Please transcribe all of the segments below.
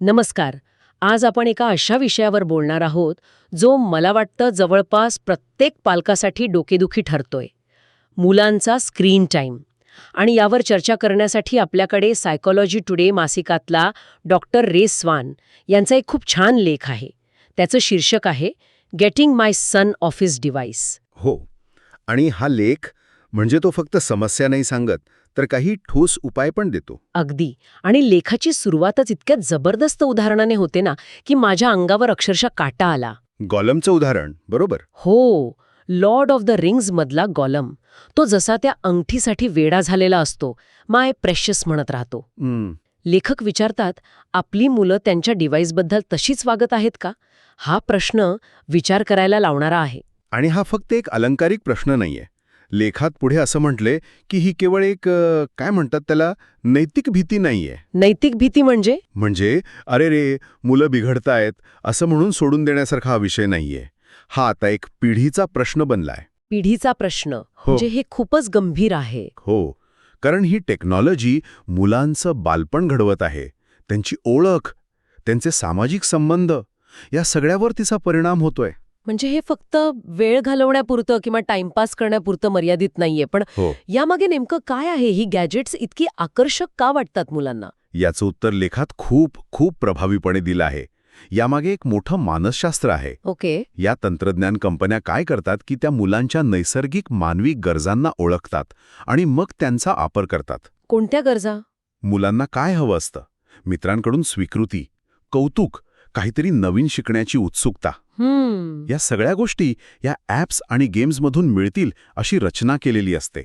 नमस्कार. आज आपण एका अशा विषयावर बोलणार आहोत जो मला वाटतं जवळपास प्रत्येक पालकासाठी डोकेदुखी ठरतोय. मुलांचा स्क्रीन टाईम आणि यावर चर्चा करण्यासाठी आपल्याकडे सायकोलॉजी टुडे मासिकातला डॉक्टर रे स्वान यांचा एक खूप छान लेख आहे. त्याचं शीर्षक आहे getting my son off his device. हो. आणि हा लेख म्हणजे तो फक्त समस्या नाही सांगत तर काही ठोस उपाय पण देतो. अगदी. आणि लेखाची सुरुवातच इतक्या जबरदस्त उदाहरणाने होते ना की माझ्या अंगावर अक्षरशः काटा आला. गॉलमचं उदाहरण बरोबर? हो. लॉर्ड ऑफ द रिंग्ज मधला गॉलम. तो जसा त्या अंगठीसाठी वेडा झालेला असतो माय प्रेशस म्हणत राहतो. लेखक विचारतात आपली मुलं त्यांच्या डिव्हाइसबद्दल तशीच वागत आहेत का? हा प्रश्न विचार करायला लावणारा आहे. आणि हा फक्त एक अलंकारिक प्रश्न नाहीये. लेखात पुढे असं म्हटले की ही केवळ एक काय म्हणतात त्याला नैतिक भीती नाहीये. नैतिक भीती म्हणजे? म्हणजे अरे रे मुलं बिघडतायत असं म्हणून सोडून देण्यासारखा हा विषय नाहीये. हा आता एक पिढीचा प्रश्न बनलाय. पिढीचा प्रश्न. म्हणजे हे खूपच गंभीर आहे. हो. कारण ही टेक्नॉलॉजी मुलांचं बालपण घडवत आहे. त्यांची ओळख त्यांचे सामाजिक संबंध या सगळ्यावर तिचा परिणाम होतोय. म्हणजे हे फक्त वेळ घालवण्यापुरतं किंवा टाइमपास करण्यापुरतं मर्यादित नाहीये. पण हो. यामागे नेमकं काय आहे? ही गॅजेट्स इतकी आकर्षक का वाटतात मुलांना? याचं उत्तर लेखात खूप खूप प्रभावीपणे दिलं आहे. यामागे एक मोठं मानसशास्त्र आहे. ओके. या तंत्रज्ञान कंपन्या काय करतात की त्या मुलांच्या नैसर्गिक मानवी गरजांना ओळखतात आणि मग त्यांचा वापर करतात. कोणत्या गरजा? मुलांना काय हवं असतं? मित्रांकडून स्वीकृती कौतुक काहीतरी नवीन शिकण्याची उत्सुकता. या सगळ्या गोष्टी या ॲप्स आणि गेम्समधून मिळतील अशी रचना केलेली असते.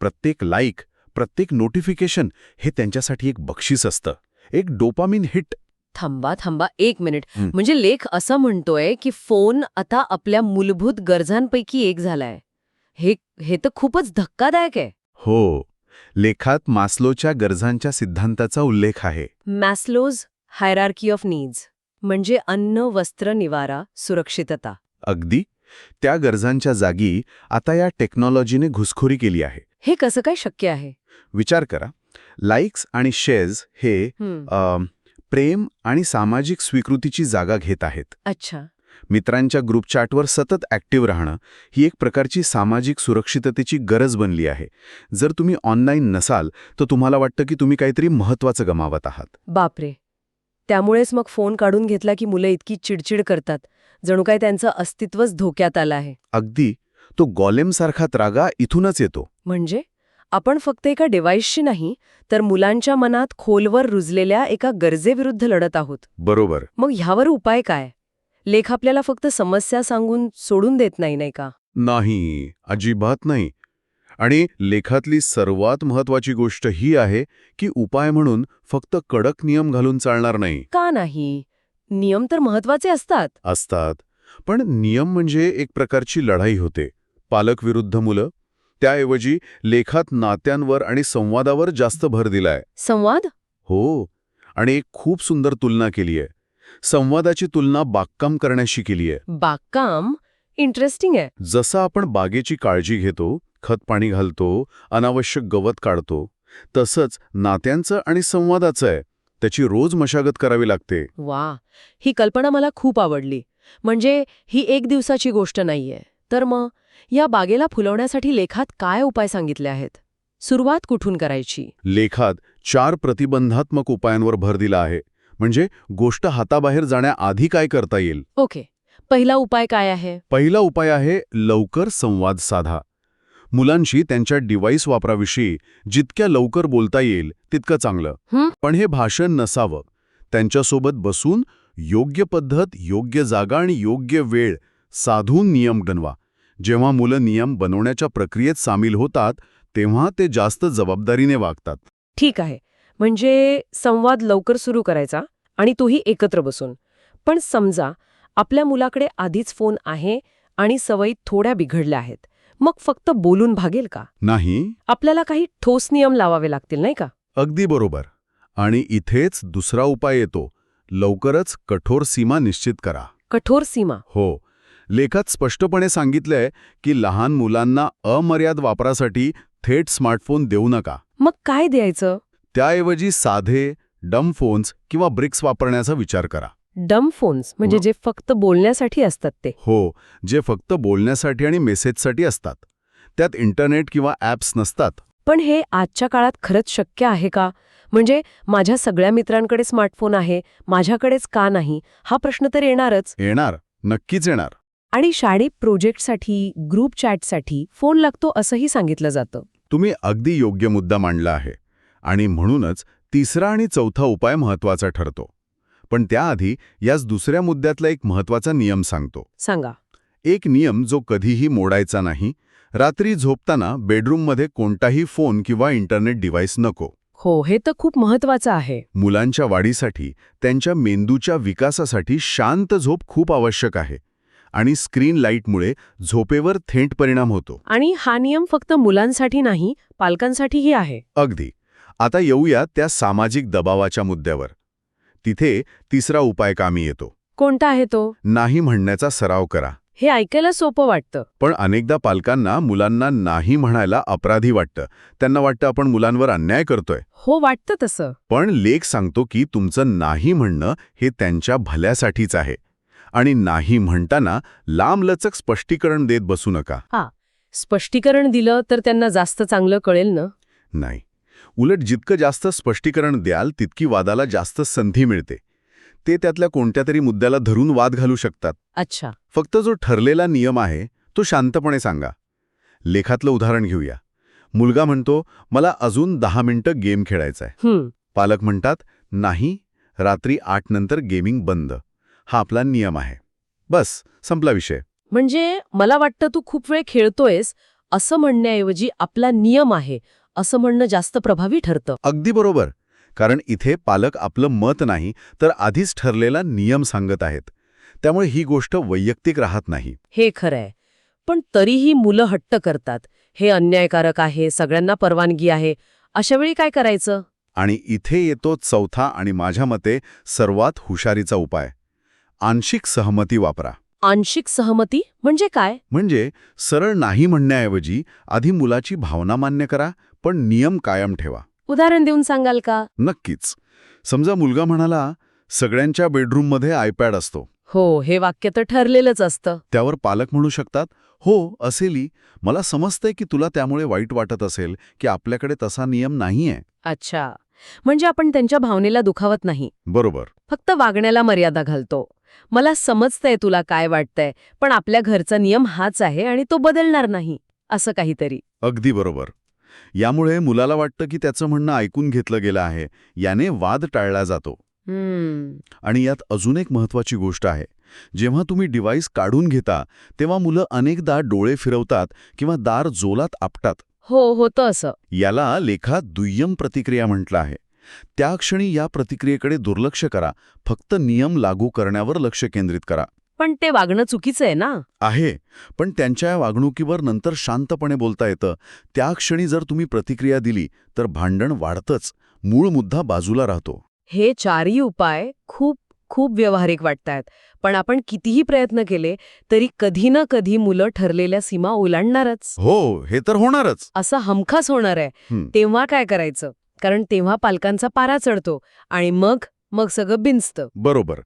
प्रत्येक लाईक प्रत्येक नोटिफिकेशन हे त्यांच्यासाठी एक बक्षीस असतं. एक डोपामिन हिट. थांबा थांबा एक मिनिट. म्हणजे लेख असं म्हणतोय की फोन आता आपल्या मूलभूत गरजांपैकी एक झालाय. हे हे तर खूपच धक्कादायक आहे. हो. लेखात मास्लोच्या गरजांच्या सिद्धांताचा उल्लेख आहे. मॅस्लोज हायरार्की ऑफ नीड्स म्हणजे अन्न वस्त्र निवारा सुरक्षितता. अगदी. त्या गरजांच्या जागी आता या टेक्नॉलॉजीने घुसखोरी केली आहे. हे कसं काय शक्य आहे? विचार करा. लाईक्स आणि शेअर्स हे अ, प्रेम आणि सामाजिक स्वीकृतीची जागा घेत आहेत. अच्छा. मित्रांच्या ग्रुप चॅटवर सतत ॲक्टिव्ह राहणं ही एक प्रकारची सामाजिक सुरक्षिततेची गरज बनली आहे. जर तुम्ही ऑनलाईन नसाल तर तुम्हाला वाटतं की तुम्ही काहीतरी महत्त्वाचं गमावत आहात. बापरे! त्यामुळेच मग फोन काढून घेतला की मुलं इतकी चिडचिड करतात. जणू काय त्यांचं अस्तित्वच धोक्यात आलं आहे. अगदी. तो गॉलेमसारखा त्रागा इथूनच येतो. म्हणजे? आपण फक्त एका डिव्हाइसशी नाही तर मुलांच्या मनात खोलवर रुजलेल्या एका गरजेविरुद्ध लढत आहोत. बरोबर. मग ह्यावर उपाय काय? लेख आपल्याला फक्त समस्या सांगून सोडून देत नाही नाही का? नाही. अजिबात नाही. आणि लेखातली सर्वात महत्वाची गोष्ट ही आहे की उपाय म्हणून फक्त कडक नियम घालून चालणार नाही. का नाही? नियम तर महत्त्वाचे असतात. असतात. पण नियम म्हणजे एक प्रकारची लढाई होते. पालक विरुद्ध मुलं त्याऐवजी लेखात नात्यांवर आणि संवादावर जास्त भर दिलाय. संवाद? हो. आणि एक खूप सुंदर तुलना केली आहे संवादाची तुलना बागकाम करण्याशी केली आहे बागकाम? इंटरेस्टिंग आहे. जसं आपण बागेची काळजी घेतो खत पाणी घालतो अनावश्यक गवत काढतो. तसंच नात्यांचं आणि संवादाचं आहे. त्याची रोज मशागत करावी लागते. वा ही कल्पना मला खूप आवडली. म्हणजे ही एक दिवसाची गोष्ट नाहीये. तर मग या बागेला फुलवण्यासाठी लेखात काय उपाय सांगितले आहेत? सुरुवात कुठून करायची? लेखात चार प्रतिबंधात्मक उपायांवर भर दिला आहे. म्हणजे गोष्ट हाताबाहेर जाण्याआधी काय करता येईल? ओके. पहिला उपाय काय आहे? पहिला उपाय आहे लवकर संवाद साधा. मुलांशी त्यांच्या डिव्हाइस वापराविषयी जितक्या लवकर बोलता येईल तितकं चांगलं? पण हे भाषण नसावं. त्यांच्यासोबत बसून योग्य पद्धत योग्य जागा आणि योग्य वेळ साधून नियम बनवा जेव्हा मुलं नियम बनवण्याच्या प्रक्रियेत सामील होतात तेव्हा ते जास्त जबाबदारीने वागतात. ठीक आहे. म्हणजे संवाद लवकर सुरू करायचा आणि तोही एकत्र बसून. पण समजा आपल्या मुलाकडे आधीच फोन आहे आणि सवयी थोड्या बिघडल्या आहेत. मग फक्त बोलून भागेल का? नाही. आपल्याला काही ठोस नियम लावावे लागतील नाही का? अगदी बरोबर. आणि इथेच दुसरा उपाय येतो. लवकरच कठोर सीमा निश्चित करा. कठोर सीमा. हो. लेखात स्पष्टपणे सांगितलंय की लहान मुलांना अमर्याद वापरासाठी थेट स्मार्टफोन देऊ नका. मग काय द्यायचं? त्याऐवजी साधे डम फोन्स किंवा ब्रिक्स वापरण्याचा विचार करा. डम फोन्स म्हणजे हो. जे फक्त बोलण्यासाठी असतात ते. हो जे फक्त बोलण्यासाठी आणि मेसेजसाठी असतात. त्यात इंटरनेट किंवा ॲप्स नसतात. पण हे आजच्या काळात खरंच शक्य आहे का? म्हणजे माझ्या सगळ्या मित्रांकडे स्मार्टफोन आहे माझ्याकडेच का नाही? हा प्रश्न तर येणारच. येणार नक्कीच येणार. आणि शाळेत प्रोजेक्टसाठी ग्रुप चॅटसाठी फोन लागतो असंही सांगितलं जातं. तुम्ही अगदी योग्य मुद्दा मांडला आहे. आणि म्हणूनच तिसरा आणि चौथा उपाय महत्त्वाचा ठरतो. पण त्याआधी याच दुसऱ्या मुद्द्यातला एक महत्त्वाचा नियम सांगतो. सांगा. एक नियम जो कधीही मोडायचा नाही रात्री झोपताना बेडरूममध्ये कोणताही फोन किंवा इंटरनेट डिव्हाइस नको. हो हे तर खूप महत्वाचं आहे. मुलांच्या वाढीसाठी त्यांच्या मेंदूच्या विकासासाठी शांत झोप खूप आवश्यक आहे आणि स्क्रीन लाईटमुळे झोपेवर थेट परिणाम होतो. आणि हा नियम फक्त मुलांसाठी नाही पालकांसाठीही आहे. अगदी. आता येऊया त्या सामाजिक दबावाच्या मुद्द्यावर. तिथे तिसरा उपाय कामी येतो. कोणता आहे तो? नाही म्हणण्याचा सराव करा. हे ऐकायला सोपं वाटतं. पण अनेकदा पालकांना मुलांना नाही म्हणायला अपराधी वाटतं. त्यांना वाटतं आपण मुलांवर अन्याय करतोय. हो वाटतं तसं. पण लेख सांगतो की तुमचं नाही म्हणणं हे त्यांच्या भल्यासाठीच आहे. आणि नाही म्हणताना लांबलचक स्पष्टीकरण देत बसू नका. स्पष्टीकरण दिलं तर त्यांना जास्त चांगलं कळेल ना? नाही. उलट जितकं जास्त स्पष्टीकरण द्याल तितकी वादाला जास्त संधी मिळते. ते त्यातल्या कोणत्या तरी मुद्द्याला धरून वाद घालू शकतात. अच्छा. फक्त जो ठरलेला नियम आहे तो शांतपणे सांगा. लेखातलं उदाहरण घेऊया. मुलगा म्हणतो मला अजून दहा मिनिटं गेम खेळायचा आहे पालक म्हणतात नाही रात्री आठ नंतर गेमिंग बंद. हा आपला नियम आहे. बस संपला विषय. म्हणजे मला वाटतं तू खूप वेळ खेळतोयस असं म्हणण्याऐवजी आपला नियम आहे. असं म्हणणं जास्त प्रभावी ठरतं. अगदी बरोबर. कारण इथे पालक आपलं मत नाही तर आधीच ठरलेला नियम सांगत आहेत. त्यामुळे ही गोष्ट वैयक्तिक राहत नाही. हे खरंय. पण तरीही मुलं हट्ट करतात. हे अन्यायकारक आहे सगळ्यांना परवानगी आहे. अशा वेळी काय करायचं? आणि इथे येतो चौथा आणि माझ्या मते सर्वात हुशारीचा उपाय. आंशिक सहमती वापरा. आंशिक सहमती म्हणजे काय? म्हणजे सरळ नाही म्हणण्याऐवजी आधी मुलाची भावना मान्य करा पण नियम कायम ठेवा. उदाहरण देऊन सांगाल का? नक्कीच. समजा मुलगा म्हणाला सगळ्यांच्या बेडरूममध्ये आयपॅड असतो. हो हे वाक्य तर ठरलेलंच असतं. त्यावर पालक म्हणू शकतात हो असेली. मला समजतंय की तुला त्यामुळे वाईट वाटत असेल की आपल्याकडे तसा नियम नाहीये. अच्छा. म्हणजे आपण त्यांच्या भावनेला दुखावत नाही. बरोबर. फक्त वागण्याला मर्यादा घालतो. मला समजतंय तुला काय वाटतंय पण आपल्या घरचा नियम हाच आहे आणि तो बदलणार नाही. असं काहीतरी. अगदी बरोबर. यामुळे मुलाला वाटतं की त्याचं म्हणणं ऐकून घेतलं गेलं आहे. याने वाद टाळला जातो. आणि यात अजून एक महत्वाची गोष्ट आहे. जेव्हा तुम्ही डिव्हाइस काढून घेता तेव्हा मुलं अनेकदा डोळे फिरवतात किंवा दार जोलात आपटात. हो होतं असं. याला लेखात दुय्यम प्रतिक्रिया म्हटलं आहे. त्या क्षणी या प्रतिक्रियेकडे दुर्लक्ष करा. फक्त नियम लागू करण्यावर लक्ष केंद्रित करा. पण ते वागणं चुकीचं आहे ना? आहे. पण त्यांच्या या वागणुकीवर नंतर शांतपणे बोलता येतं. त्या क्षणी जर तुम्ही प्रतिक्रिया दिली तर भांडण वाढतंच. मूळ मुद्दा बाजूला राहतो. हे चारही उपाय खूप खूप व्यावहारिक वाटतायत. पण आपण कितीही प्रयत्न केले तरी कधी ना कधी मुलं ठरलेल्या सीमा ओलांडणारच. हो हे तर होणारच. असं हमखास होणार आहे. तेव्हा काय करायचं? कारण तेव्हा पालकांचा पारा चढतो आणि मग मग सगळं बिनसतं. बरोबर.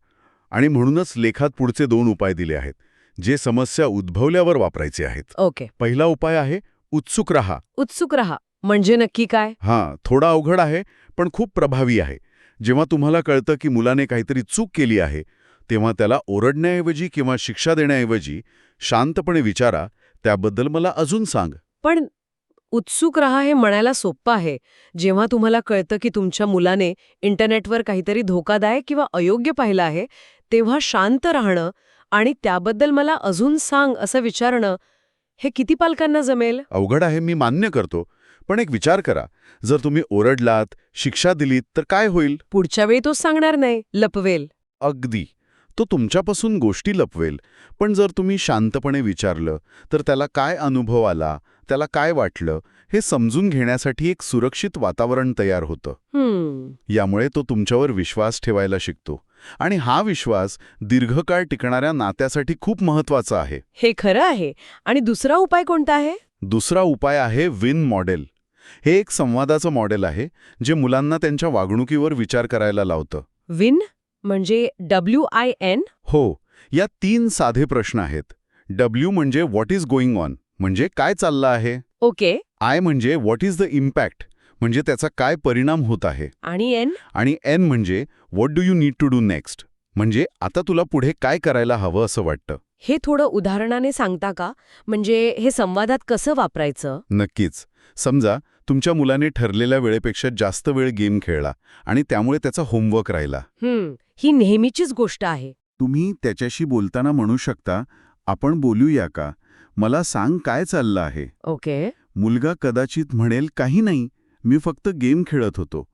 आणि म्हणूनच लेखात पुढचे दोन उपाय दिले आहेत जे समस्या उद्भवल्यावर वापरायचे आहेत. ओके. पहिला उपाय आहे उत्सुक रहा. उत्सुक रहा म्हणजे नक्की काय? हां थोडा अवघड आहे पण खूप प्रभावी आहे. जेव्हा तुम्हाला कळतं की मुलाने काहीतरी चूक केली आहे तेव्हा त्याला ओरडण्याऐवजी किंवा शिक्षा देण्याऐवजी शांतपणे विचारा त्याबद्दल मला अजून सांग. पण उत्सुक रहा हे म्हणायला सोपं आहे. जेव्हा तुम्हाला कळतं की तुमच्या मुलाने इंटरनेटवर काहीतरी धोकादायक किंवा अयोग्य पाहिलं आहे तेव्हा शांत राहणं आणि त्याबद्दल मला अजून सांग असं विचारणं हे किती पालकांना जमेल? अवघड आहे मी मान्य करतो. पण एक विचार करा. जर तुम्ही ओरडलात शिक्षा दिलीत तर काय होईल? पुढच्या वेळी तो सांगणार नाही. लपवेल. अगदी. तो तुमच्यापासून गोष्टी लपवेल. पण जर तुम्ही शांतपणे विचारलं तर त्याला काय अनुभव आला त्याला काय वाटलं हे समजून घेण्यासाठी एक सुरक्षित वातावरण तयार होतं. यामुळे तो तुमच्यावर विश्वास ठेवायला शिकतो. आणि हा विश्वास दीर्घकाळ टिकणाऱ्या नात्यासाठी खूप महत्त्वाचा आहे. हे खरं आहे. आणि दुसरा उपाय कोणता आहे? दुसरा उपाय आहे विन मॉडेल. हे एक संवादाचं मॉडेल आहे जे मुलांना त्यांच्या वागणुकीवर विचार करायला लावतं. विन म्हणजे डब्ल्यू आय एन? हो या तीन साधे प्रश्न आहेत. डब्ल्यू म्हणजे व्हॉट इज गोइंग ऑन म्हणजे काय चाललं आहे? ओके. आय म्हणजे व्हॉट इज द इम्पॅक्ट म्हणजे त्याचा काय परिणाम होत आहे? आणि एन? आणि एन म्हणजे what do you need to do next म्हणजे आता तुला पुढे काय करायला हवं असं वाटतं? हे थोडं उदाहरणाने सांगता का? म्हणजे हे संवादात कसं वापरायचं? नक्कीच. समजा तुमच्या मुलाने ठरलेल्या वेळेपेक्षा जास्त वेळ गेम खेळला आणि त्यामुळे त्याचा होमवर्क राहिला. हम्म ही नेहमीचीच गोष्ट आहे. तुम्ही त्याच्याशी बोलताना म्हणू शकता आपण बोलूया का? मला सांग काय चाललं आहे. ओके. मुलगा कदाचित म्हणेल काही नाही मी फक्त गेम खेळत होतो.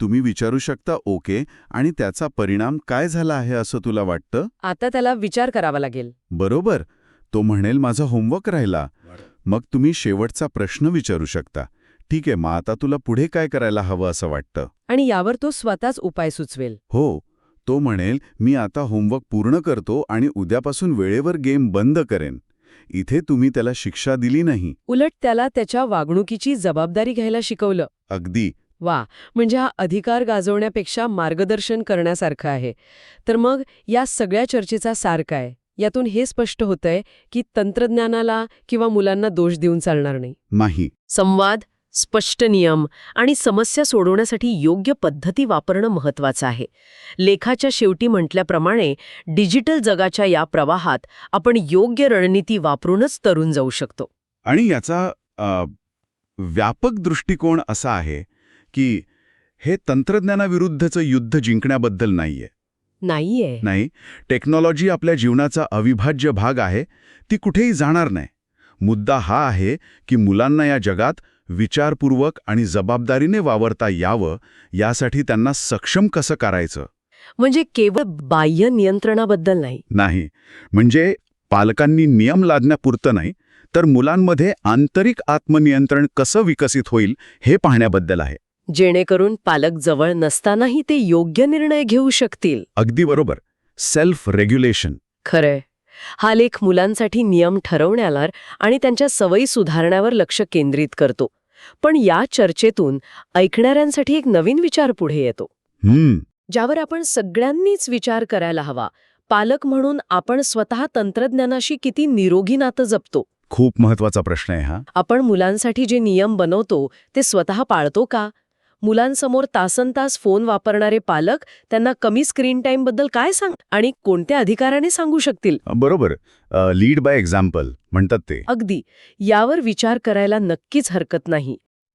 तुम्ही विचारू शकता ओके आणि त्याचा परिणाम काय झाला आहे असं तुला वाटतं? आता त्याला विचार करावा लागेल. बरोबर. तो म्हणेल माझा होमवर्क राहिला. मग तुम्ही शेवटचा प्रश्न विचारू शकता. ठीक आहे मग आता तुला पुढे काय करायला हवं असं वाटतं? आणि यावर तो स्वतःच उपाय सुचवेल. हो. तो म्हणेल मी आता होमवर्क पूर्ण करतो आणि उद्यापासून वेळेवर गेम बंद करेन. इथे तुम्ही त्याला शिक्षा दिली नाही. उलट त्याला त्याच्या वागणुकीची जबाबदारी घ्यायला शिकवलं. अगदी. वा म्हणजे हा अधिकार गाजवण्यापेक्षा मार्गदर्शन करण्यासारखं आहे. तर मग या सगळ्या चर्चेचा सार काय? यातून हे स्पष्ट होतंय की तंत्रज्ञानाला किंवा मुलांना दोष देऊन चालणार नाही. नाही. संवाद स्पष्ट नियम आणि समस्या सोडवण्यासाठी योग्य पद्धती वापरणं महत्वाचं आहे. लेखाच्या शेवटी म्हटल्याप्रमाणे डिजिटल जगाच्या या प्रवाहात आपण योग्य रणनीती वापरूनच तरुण जाऊ शकतो. आणि याचा व्यापक दृष्टिकोन असा आहे की हे तंत्रज्ञानाविरुद्धचं युद्ध जिंकण्याबद्दल नाहीये. नाहीये. नाही टेक्नॉलॉजी आपल्या जीवनाचा अविभाज्य भाग आहे ती कुठेही जाणार नाही. मुद्दा हा आहे की मुलांना या जगात विचारपूर्वक आणि जबाबदारीने वावरता यावं यासाठी त्यांना सक्षम कसं करायचं? म्हणजे केवळ बाह्य नियंत्रणाबद्दल नाही. नाही. म्हणजे पालकांनी नियम लादण्यापुरतं नाही तर मुलांमध्ये आंतरिक आत्मनियंत्रण कसं विकसित होईल हे पाहण्याबद्दल आहे. जेणेकरून पालक जवळ नसतानाही ते योग्य निर्णय घेऊ शकतील. अगदी बरोबर. सेल्फ रेग्युलेशन खरंय. हा लेख मुलांसाठी नियम ठरवण्यावर आणि त्यांच्या सवयी सुधारण्यावर लक्ष केंद्रित करतो. पण या चर्चेतून ऐकणाऱ्यांसाठी एक नवीन विचार पुढे येतो. हम्म. ज्यावर आपण सगळ्यांनीच विचार करायला हवा. पालक म्हणून आपण स्वतः तंत्रज्ञानाशी किती निरोगी नातं जपतो? खूप महत्त्वाचा प्रश्न आहे हा. आपण मुलांसाठी जे नियम बनवतो ते स्वतः पाळतो का? मुलांसमोर तासनतास फोन वापरणारे पालक त्यांना कमी स्क्रीन टाईमबद्दल काय सांग आणि कोणत्या अधिकाराने सांगू शकतील? बरोबर. लीड बाय एक्झाम्पल म्हणतात ते. अगदी. यावर विचार करायला नक्कीच हरकत नाही.